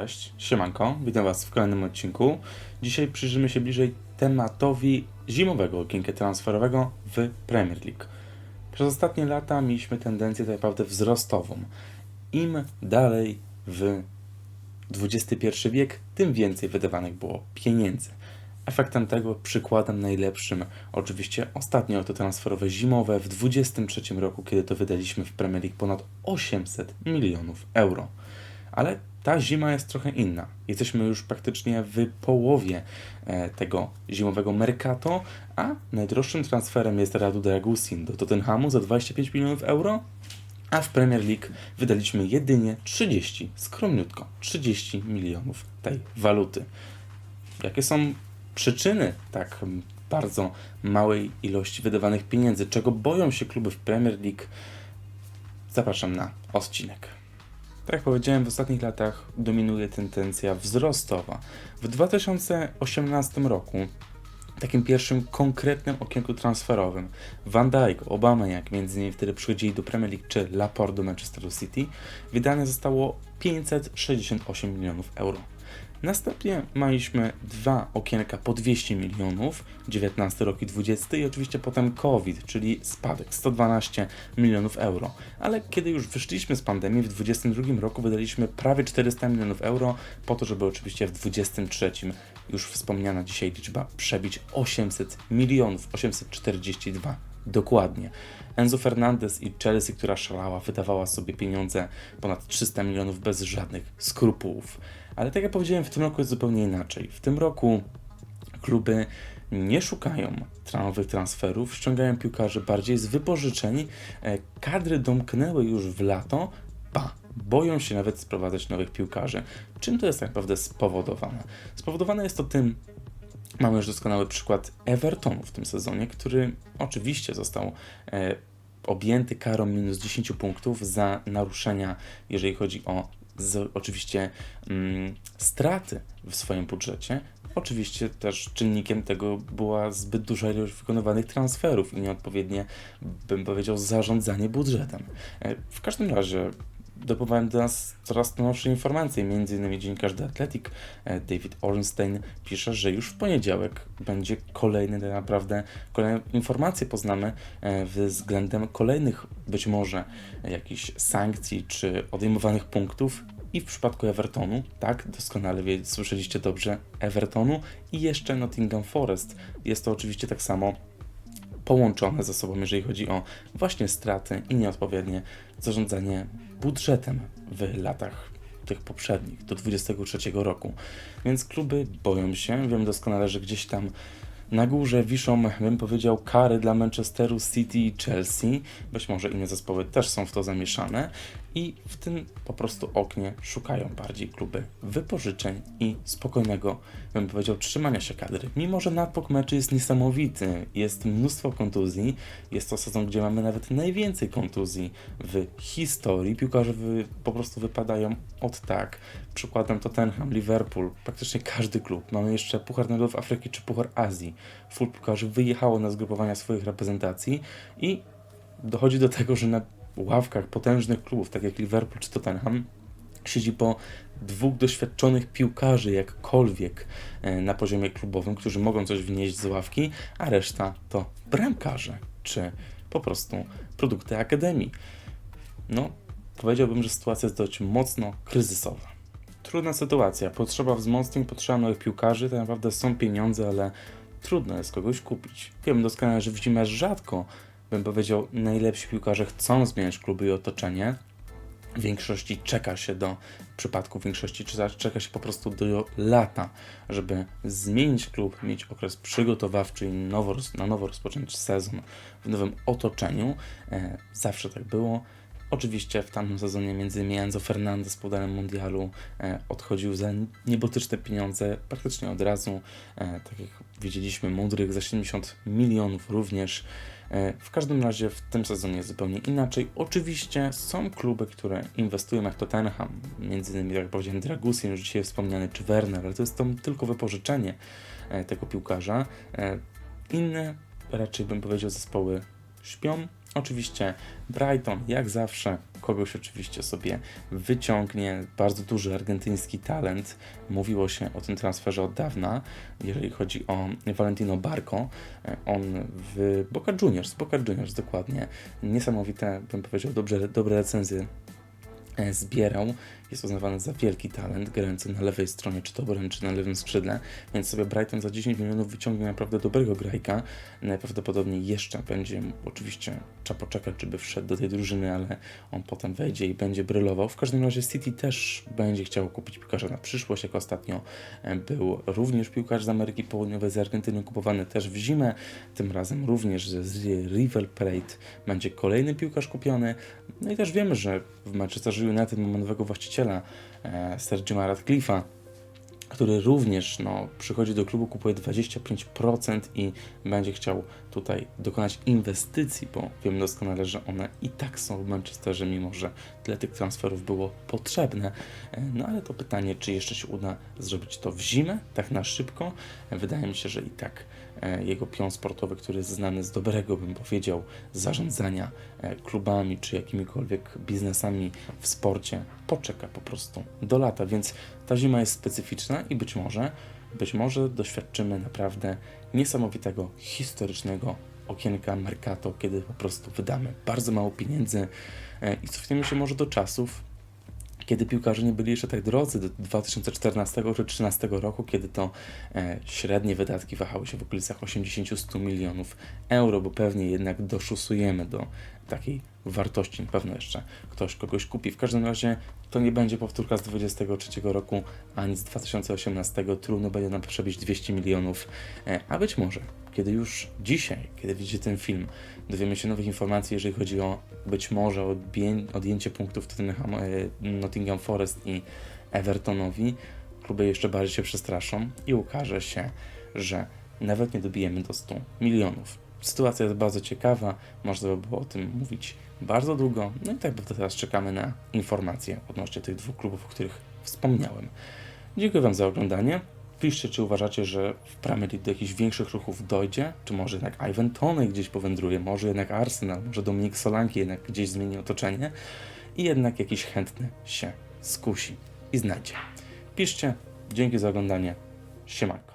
Cześć, siemanko, witam Was w kolejnym odcinku. Dzisiaj przyjrzymy się bliżej tematowi zimowego okienka transferowego w Premier League. Przez ostatnie lata mieliśmy tendencję tak naprawdę wzrostową. Im dalej w XXI wiek, tym więcej wydawanych było pieniędzy. Efektem tego, przykładem najlepszym, oczywiście ostatnie auto transferowe zimowe w 23 roku, kiedy to wydaliśmy w Premier League ponad 800 milionów euro. Ale ta zima jest trochę inna. Jesteśmy już praktycznie w połowie e, tego zimowego mercato, a najdroższym transferem jest Radu Dragusin do Tottenhamu za 25 milionów euro, a w Premier League wydaliśmy jedynie 30, skromniutko, 30 milionów tej waluty. Jakie są przyczyny tak bardzo małej ilości wydawanych pieniędzy? Czego boją się kluby w Premier League? Zapraszam na odcinek. Tak jak powiedziałem, w ostatnich latach dominuje tendencja wzrostowa. W 2018 roku, takim pierwszym konkretnym okienku transferowym, Van Dijk, Obama, jak między innymi wtedy przychodzili do Premier League, czy Laporte do Manchesteru City, wydane zostało 568 milionów euro. Następnie mieliśmy dwa okienka po 200 milionów, 19 rok i 20 i oczywiście potem COVID, czyli spadek 112 milionów euro. Ale kiedy już wyszliśmy z pandemii, w 2022 roku wydaliśmy prawie 400 milionów euro po to, żeby oczywiście w 2023 już wspomniana dzisiaj liczba przebić 800 milionów, 842 dokładnie. Enzo Fernandez i Chelsea, która szalała, wydawała sobie pieniądze ponad 300 milionów bez żadnych skrupułów. Ale tak jak powiedziałem, w tym roku jest zupełnie inaczej. W tym roku kluby nie szukają nowych transferów, ściągają piłkarzy bardziej z wypożyczeń. E, kadry domknęły już w lato, ba, boją się nawet sprowadzać nowych piłkarzy. Czym to jest tak naprawdę spowodowane? Spowodowane jest to tym, mamy już doskonały przykład Evertonu w tym sezonie, który oczywiście został e, objęty karą minus 10 punktów za naruszenia, jeżeli chodzi o z, oczywiście mm, straty w swoim budżecie. Oczywiście też czynnikiem tego była zbyt duża ilość wykonywanych transferów i nieodpowiednie, bym powiedział, zarządzanie budżetem. E, w każdym razie dopływałem do nas coraz nowsze informacje. Między innymi dziennikarz The Athletic e, David Ornstein pisze, że już w poniedziałek będzie kolejny, tak naprawdę kolejne informacje poznamy e, względem kolejnych być może jakichś sankcji czy odejmowanych punktów i w przypadku Evertonu, tak, doskonale wie, słyszeliście dobrze, Evertonu i jeszcze Nottingham Forest. Jest to oczywiście tak samo połączone ze sobą, jeżeli chodzi o właśnie straty i nieodpowiednie zarządzanie budżetem w latach tych poprzednich, do 23 roku. Więc kluby boją się, wiem doskonale, że gdzieś tam na górze wiszą, bym powiedział, kary dla Manchesteru City i Chelsea. Być może inne zespoły też są w to zamieszane i w tym po prostu oknie szukają bardziej kluby wypożyczeń i spokojnego, bym powiedział, trzymania się kadry. Mimo, że nadpok meczy jest niesamowity, jest mnóstwo kontuzji, jest to sezon, gdzie mamy nawet najwięcej kontuzji w historii. Piłkarze wy, po prostu wypadają od tak. Przykładem Tottenham, Liverpool, praktycznie każdy klub. Mamy jeszcze Puchar Narodów Afryki czy Puchar Azji. Full piłkarzy wyjechało na zgrupowania swoich reprezentacji i dochodzi do tego, że na ławkach potężnych klubów, tak jak Liverpool czy Tottenham, siedzi po dwóch doświadczonych piłkarzy jakkolwiek e, na poziomie klubowym, którzy mogą coś wnieść z ławki, a reszta to bramkarze, czy po prostu produkty akademii. No, powiedziałbym, że sytuacja jest dość mocno kryzysowa. Trudna sytuacja, potrzeba wzmocnień, potrzeba nowych piłkarzy, tak naprawdę są pieniądze, ale trudno jest kogoś kupić. Wiem doskonale, że w zimę rzadko bym powiedział, najlepsi piłkarze chcą zmieniać kluby i otoczenie. W większości czeka się do, w przypadku większości czeka się po prostu do lata, żeby zmienić klub, mieć okres przygotowawczy i nowo, na nowo rozpocząć sezon w nowym otoczeniu. E, zawsze tak było. Oczywiście w tamtym sezonie między innymi Enzo Fernandez po danym mundialu e, odchodził za niebotyczne pieniądze praktycznie od razu. E, tak jak widzieliśmy, Mudrych za 70 milionów również. E, w każdym razie w tym sezonie jest zupełnie inaczej. Oczywiście są kluby, które inwestują jak Tottenham, między innymi, jak powiedziałem, Dragusin, już dzisiaj wspomniany, czy Werner, ale to jest to tylko wypożyczenie tego piłkarza. Inne raczej bym powiedział zespoły śpią Oczywiście Brighton, jak zawsze, kogoś oczywiście sobie wyciągnie. Bardzo duży argentyński talent. Mówiło się o tym transferze od dawna, jeżeli chodzi o Valentino Barco. On w Boca Juniors, Boca Juniors dokładnie. Niesamowite, bym powiedział, dobrze, dobre recenzje zbierał. Jest uznawany za wielki talent, grający na lewej stronie, czy to czy na lewym skrzydle, więc sobie Brighton za 10 milionów wyciągnie naprawdę dobrego grajka. Najprawdopodobniej jeszcze będzie, oczywiście trzeba poczekać, żeby wszedł do tej drużyny, ale on potem wejdzie i będzie brylował. W każdym razie City też będzie chciało kupić piłkarza na przyszłość, jak ostatnio e, był również piłkarz z Ameryki Południowej, z Argentyny, kupowany też w zimę, tym razem również z River Plate będzie kolejny piłkarz kupiony. No i też wiemy, że w Manchester United mamy nowego właściciela, e, Sergio Radcliffe'a, który również no, przychodzi do klubu, kupuje 25% i będzie chciał tutaj dokonać inwestycji, bo wiem doskonale, że one i tak są w Manchesterze, mimo że tyle tych transferów było potrzebne. E, No ale to pytanie, czy jeszcze się uda zrobić to w zimę, tak na szybko? E, Wydaje mi się, że i tak jego pion sportowy, który jest znany z dobrego, bym powiedział, zarządzania e, klubami czy jakimikolwiek biznesami w sporcie, poczeka po prostu do lata, więc ta zima jest specyficzna i być może, być może doświadczymy naprawdę niesamowitego, historycznego okienka Mercato, kiedy po prostu wydamy bardzo mało pieniędzy e, i cofniemy się może do czasów, kiedy piłkarze nie byli jeszcze tak drodzy, do 2014 czy 2013 roku, kiedy to e, średnie wydatki wahały się w okolicach 80-100 milionów euro, bo pewnie jednak doszusujemy do takiej wartości. Na pewno jeszcze ktoś kogoś kupi. W każdym razie to nie będzie powtórka z 2023 roku, ani z 2018. Trudno będzie nam przebić 200 milionów, e, a być może, kiedy już dzisiaj, kiedy widzicie ten film, dowiemy się nowych informacji, jeżeli chodzi o być może odjęcie punktów Tottenham, e, Nottingham Forest i Evertonowi, kluby jeszcze bardziej się przestraszą i ukaże się, że nawet nie dobijemy do 100 milionów. Sytuacja jest bardzo ciekawa, można by było o tym mówić bardzo długo, no i tak naprawdę teraz czekamy na informacje odnośnie tych dwóch klubów, o których wspomniałem. Dziękuję Wam za oglądanie. Piszcie, czy uważacie, że w Premier League do jakichś większych ruchów dojdzie, czy może jednak Ivan Toney gdzieś powędruje, może jednak Arsenal, może Dominik Solanki jednak gdzieś zmieni otoczenie i jednak jakiś chętny się skusi i znajdzie. Piszcie, dzięki za oglądanie, siemanko.